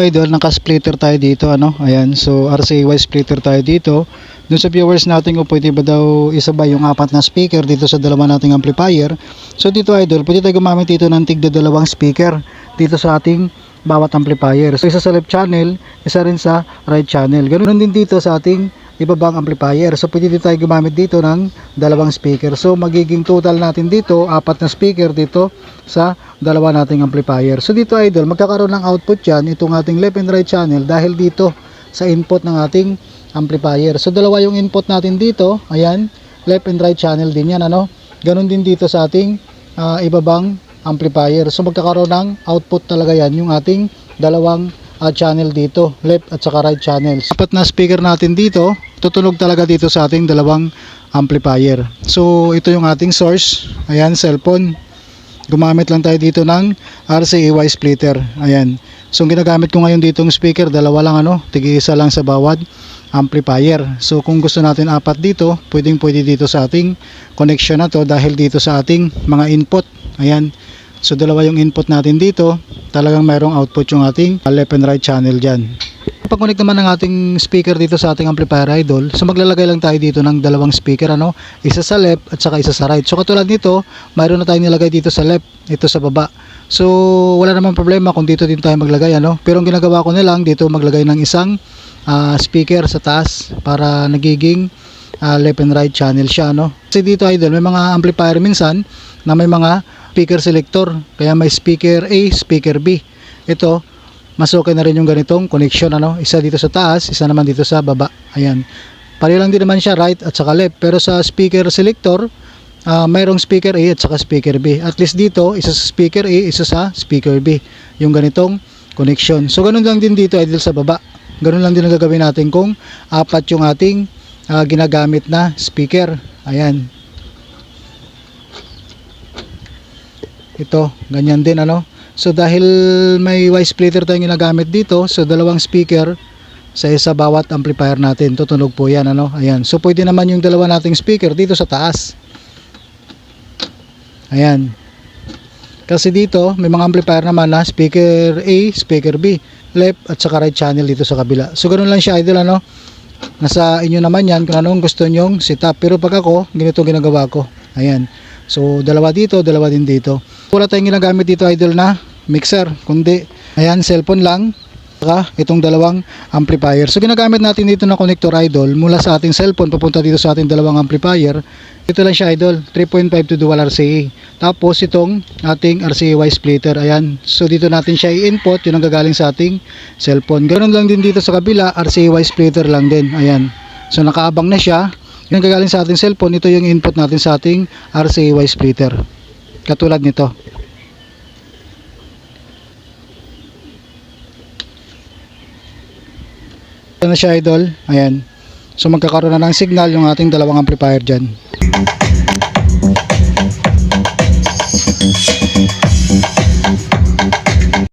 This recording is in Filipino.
Idol, naka-splitter tayo dito, ano? Ayan, so RCY splitter tayo dito. Doon sa viewers natin kung pwede ba daw isabay yung apat na speaker dito sa dalawa nating amplifier. So dito Idol, pwede tayo gumamit dito ng tigda dalawang speaker dito sa ating bawat amplifier. So isa sa left channel, isa rin sa right channel. Ganun din dito sa ating ibabang amplifier. So pwede dito tayo gumamit dito ng dalawang speaker. So magiging total natin dito, apat na speaker dito sa dalawa nating amplifier. So dito idol, magkakaroon ng output yan itong ating left and right channel dahil dito sa input ng ating amplifier. So dalawa yung input natin dito, ayan, left and right channel din yan ano. Ganon din dito sa ating ah, ibabang amplifier. So magkakaroon ng output talaga yan yung ating dalawang ah, channel dito, left at saka right channel. Sapat na speaker natin dito, tutunog talaga dito sa ating dalawang amplifier. So ito yung ating source, ayan, cellphone. Gumamit lang tayo dito ng RCAY splitter. Ayan. So ang ginagamit ko ngayon ditong speaker, dalawa lang ano, tig-isa lang sa bawat amplifier. So kung gusto natin apat dito, pwedeng pwede dito sa ating connection na to dahil dito sa ating mga input. Ayan. So dalawa yung input natin dito, talagang mayroong output yung ating left and right channel dyan. Pag connect naman ng ating speaker dito sa ating amplifier idol, so maglalagay lang tayo dito ng dalawang speaker ano, isa sa left at saka isa sa right. So katulad nito, mayroon na tayong nilagay dito sa left, ito sa baba. So wala namang problema kung dito din tayo maglagay ano. Pero ang ginagawa ko na lang dito maglagay ng isang ah, speaker sa taas para nagiging ah, left and right channel siya no. Kasi dito idol, may mga amplifier minsan na may mga speaker selector. Kaya may speaker A, speaker B. Ito, mas okay na rin yung ganitong connection ano? Isa dito sa taas isa naman dito sa baba. Ayan. Pare lang din naman siya right at saka left. Pero sa speaker selector ah, mayroong speaker A at saka speaker B. At least dito isa sa speaker A isa sa speaker B. Yung ganitong connection. So ganun lang din dito idol sa baba. Ganun lang din ang gagawin natin kung apat yung ating ah, ginagamit na speaker. Ayan. Ito ganyan din ano So dahil may Y splitter tayong ginagamit dito, so dalawang speaker sa isa bawat amplifier natin. Tutunog po 'yan ano. Ayan. So pwede naman yung dalawa nating speaker dito sa taas. Ayan. Kasi dito may mga amplifier naman na speaker A, speaker B, left at saka right channel dito sa kabila. So ganoon lang siya idol ano. Nasa inyo naman yan kung anong gusto nyong setup. Pero pag ako, ganito ginagawa ko. Ayan. So, dalawa dito, dalawa din dito. Wala tayong ginagamit dito, idol, na mixer. Kundi, ayan, cellphone lang. Saka, itong dalawang amplifier. So, ginagamit natin dito na connector, idol, mula sa ating cellphone, papunta dito sa ating dalawang amplifier. Ito lang siya, idol. 3.5 to dual RCA. Tapos, itong ating RCA-Y splitter. Ayan. So, dito natin siya i-input. Yun ang gagaling sa ating cellphone. Ganun lang din dito sa kabila. RCA-Y splitter lang din. Ayan. So, nakaabang na siya. Yung gagaling sa ating cellphone, ito yung input natin sa ating RCAY splitter. Katulad nito. Ito na siya idol. Ayan. So magkakaroon na ng signal yung ating dalawang amplifier dyan.